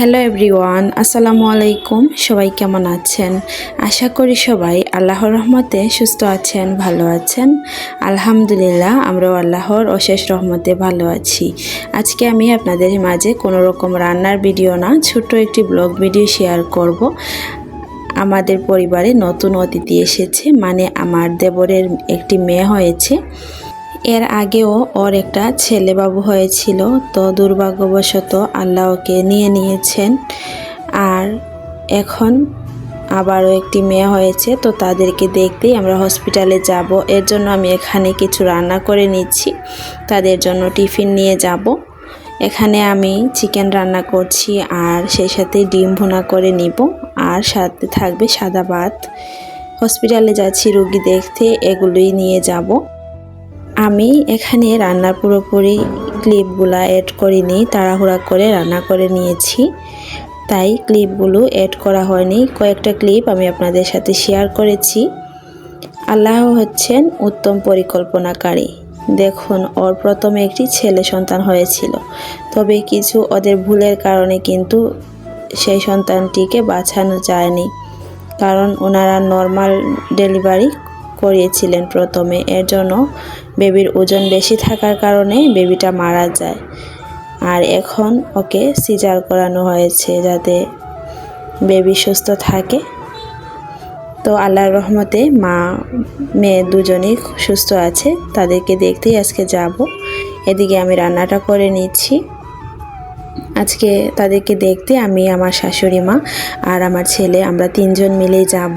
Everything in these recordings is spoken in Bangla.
হ্যালো এভরিওয়ান, আসসালামু আলাইকুম। সবাই কেমন আছেন? আশা করি সবাই আল্লাহর রহমতে সুস্থ আছেন, ভালো আছেন। আলহামদুলিল্লাহ, আমরাও আল্লাহর অশেষ রহমতে ভালো আছি। আজকে আমি আপনাদের মাঝে কোনো রকম রান্নার ভিডিও না, ছোট্ট একটি ব্লগ ভিডিও শেয়ার করব। আমাদের পরিবারে নতুন অতিথি এসেছে মানে আমার দেবরের একটি মেয়ে হয়েছে। এর আগেও ওর একটা ছেলে বাবু হয়েছিল, তো দুর্ভাগ্যবশত আল্লাহ ওকে নিয়ে নিয়েছেন। আর এখন আবারও একটি মেয়ে হয়েছে, তো তাদেরকে দেখতেই আমরা হসপিটালে যাব। এর জন্য আমি এখানে কিছু রান্না করে নিচ্ছি। তাদের জন্য টিফিন নিয়ে যাব। এখানে আমি চিকেন রান্না করছি আর সেই সাথে ডিম ভুনা করে নিব। আর সাথে থাকবে সাদা ভাত। হসপিটালে যাচ্ছি রুগী দেখতে, এগুলোই নিয়ে যাব। আমি এখানে রান্নার পুরোপুরি ক্লিপগুলো অ্যাড করিনি, তাড়াহুড়া করে রান্না করে নিয়েছি। তাই ক্লিপগুলো অ্যাড করা হয়নি। কয়েকটা ক্লিপ আমি আপনাদের সাথে শেয়ার করেছি। আল্লাহ হচ্ছেন উত্তম পরিকল্পনাকারী। দেখুন, ওর প্রথমে একটি ছেলে সন্তান হয়েছিল। তবে কিছু ওদের ভুলের কারণে কিন্তু সেই সন্তানটিকে বাঁচানো যায়নি। কারণ ওনারা নর্মাল ডেলিভারি করিয়েছিলেন প্রথমে। এর জন্য বেবির ওজন বেশি থাকার কারণে বেবিটা মারা যায়। আর এখন ওকে সিজার করানো হয়েছে যাতে বেবি সুস্থ থাকে। তো আল্লাহর রহমতে মা, মেয়ে দুজনেই সুস্থ আছে। তাদেরকে দেখতেই আজকে যাব। এদিকে আমি রান্নাটা করে নিচ্ছি। আজকে তাদেরকে দেখতে আমি আমার শাশুড়ি মা আর আমার ছেলে, আমরা তিনজন মিলেই যাব।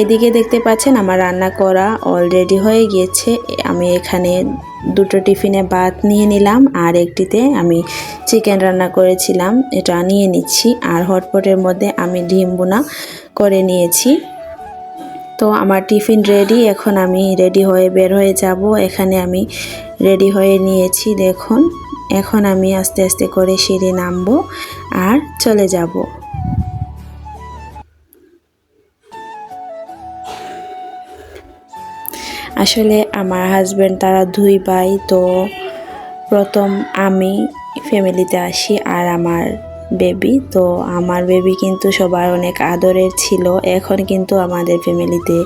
এদিকে দেখতে পাচ্ছেন আমার রান্না করা অলরেডি হয়ে গিয়েছে। আমি এখানে দুটো টিফিনে ভাত নিয়ে নিলাম আর একটিতে আমি চিকেন রান্না করেছিলাম। এটা নিয়ে নিচ্ছি আর হটপটের মধ্যে আমি ডিম বোনা করে নিয়েছি। তো আমার টিফিন রেডি এখন আমি রেডি হয়ে বের হয়ে যাব। এখানে আমি রেডি হয়ে নিয়েছি, দেখুন। এখন আমি আস্তে আস্তে করে সিঁড়ি নামবো আর চলে যাব। আসলে আমার হাজব্যান্ড তারা দুই ভাই, তো প্রথম আমি ফ্যামিলিতে আসি আর আমার বেবি তো আমার বেবি কিন্তু সবার অনেক আদরের ছিল। এখন কিন্তু আমাদের ফ্যামিলিতে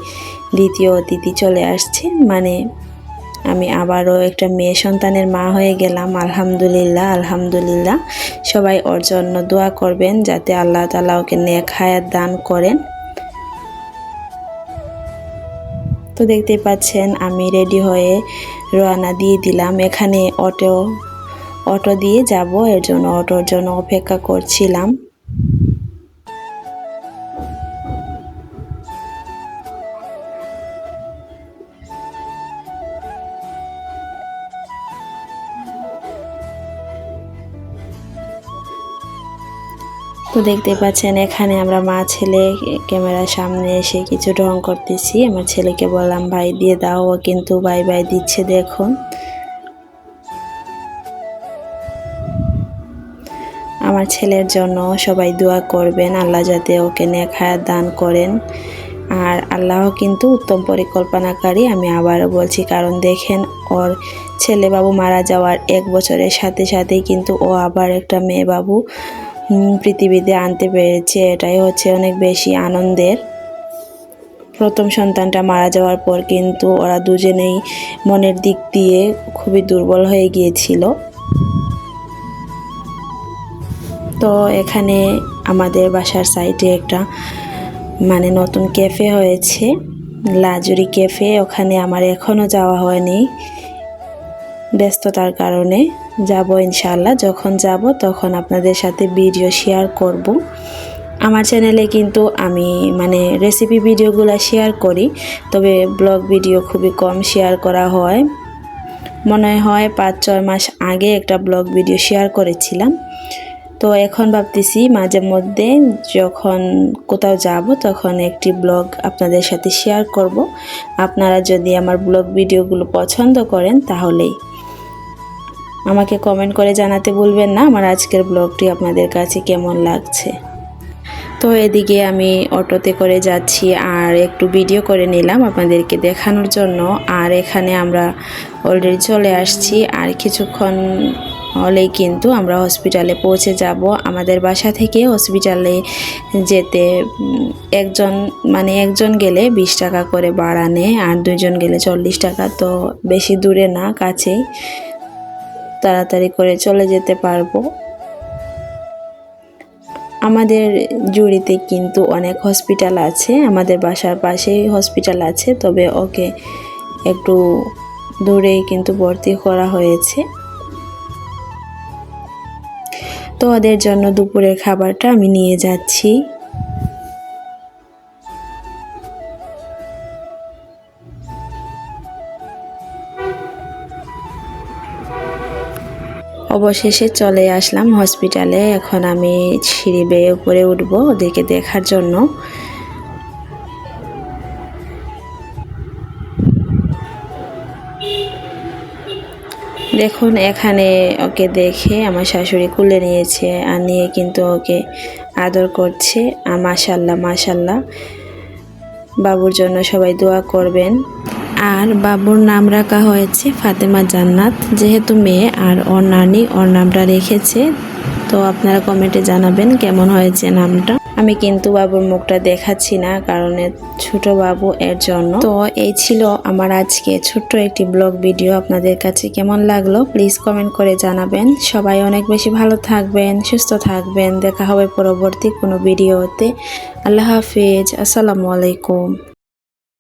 দ্বিতীয় অতিথি চলে আসছে। মানে আমি আবারও একটা মেয়ে সন্তানের মা হয়ে গেলাম, আলহামদুলিল্লাহ আলহামদুলিল্লাহ। সবাই ওর জন্য দোয়া করবেন, যাতে আল্লাহ তালা ওকে নেক হায়াত দান করেন। তো দেখতে পাচ্ছেন, আমি রেডি হয়ে রওনা দিয়ে দিলাম। এখানে অটো অটো দিয়ে যাব, এর জন্য অটোর জন্য অপেক্ষা করছিলাম। তো দেখতে পাচ্ছেন, এখানে আমরা মা ছেলে ক্যামেরার সামনে এসে কিছু ঢং করতেছি। আমার ছেলেকে বললাম, ভাই, দিয়ে দাও, ও কিন্তু ভাই ভাই দিচ্ছে, দেখুন। আমার ছেলের জন্য সবাই দোয়া করবেন, আল্লাহ যাতে ওকে নেখায়াত দান করেন। আর আল্লাহ কিন্তু উত্তম পরিকল্পনাকারী, আমি আবারও বলছি, কারণ দেখেন, ওর ছেলে বাবু মারা যাওয়ার এক বছরের সাথে সাথেই কিন্তু ও আবার একটা মেয়ে বাবু পৃথিবীতে আনতে পেরেছে। এটাই হচ্ছে অনেক বেশি আনন্দের। প্রথম সন্তানটা মারা যাওয়ার পর কিন্তু ওরা দুজনেই মনের দিক দিয়ে খুবই দুর্বল হয়ে গিয়েছিল। তো এখানে আমাদের বাসার সাইডে একটা মানে নতুন ক্যাফে হয়েছে, লাজুরি ক্যাফে। ওখানে আমার এখনও যাওয়া হয়নি। ব্যস্ততার কারণে যাব ইনশাল্লাহ যখন যাব, তখন আপনাদের সাথে ভিডিও শেয়ার করব। আমার চ্যানেলে কিন্তু আমি মানে রেসিপি ভিডিওগুলো শেয়ার করি, তবে ব্লগ ভিডিও খুবই কম শেয়ার করা হয়। মনে হয় পাঁচ ছয় মাস আগে একটা ব্লগ ভিডিও শেয়ার করেছিলাম। তো এখন ভাবতেছি মাঝে মধ্যে যখন কোথাও যাব, তখন একটি ব্লগ আপনাদের সাথে শেয়ার করব। আপনারা যদি আমার ব্লগ ভিডিওগুলো পছন্দ করেন, তাহলেই। আমাকে কমেন্ট করে জানাতে ভুলবেন না, আমার আজকের ব্লগটি আপনাদের কাছে কেমন লাগছে? তো এদিকে আমি অটোতে করে যাচ্ছি আর একটু ভিডিও করে নিলাম আপনাদেরকে দেখানোর জন্য। আর এখানে আমরা অলরেডি চলে আসছি আর কিছুক্ষণ হলেই কিন্তু আমরা হসপিটালে পৌঁছে যাব। আমাদের বাসা থেকে হসপিটালে যেতে একজন মানে একজন গেলে বিশ টাকা করে ভাড়া নেয় আর দুজন গেলে চল্লিশ টাকা, তো বেশি দূরে না, কাছেই। তাড়াতাড়ি করে চলে যেতে পারব। আমাদের জুড়িতে কিন্তু অনেক হসপিটাল আছে, আমাদের বাসার পাশেই হসপিটাল আছে, তবে ওকে একটু দূরেই কিন্তু ভর্তি করা হয়েছে। তো ওদের জন্য দুপুরের খাবারটা আমি নিয়ে যাচ্ছি। অবশেষে চলে আসলাম হসপিটালে। এখন আমি সিঁড়ি বেয়ে উপরে উঠবো ওদেরকে দেখার জন্য। দেখুন, এখানে ওকে দেখে আমার শাশুড়ি কুলে নিয়েছে আর নিয়ে কিন্তু ওকে আদর করছে। আর মাশাল্লাহ মাশাল্লাহ। বাবুর জন্য সবাই দোয়া করবেন। আর বাবুর নাম রাখা হয়েছে ফাতেমা জান্নাত। যেহেতু মেয়ে আর ওর নানি ওর নামটা রেখেছে, তো আপনারা কমেন্টে জানাবেন কেমন হয়েছে নামটা। আমি কিন্তু বাবুর মুখটা দেখাচ্ছি না, কারণ ছোট বাবু এর জন্য। তো এই ছিল আমার আজকে ছোট্ট একটি ব্লগ ভিডিও। আপনাদের কাছে কেমন লাগল প্লিজ কমেন্ট করে জানাবেন। সবাই অনেক বেশি ভালো থাকবেন, সুস্থ থাকবেন। দেখা হবে পরবর্তী কোনো ভিডিওতে। আল্লাহ হাফিজ, আসসালামু আলাইকুম।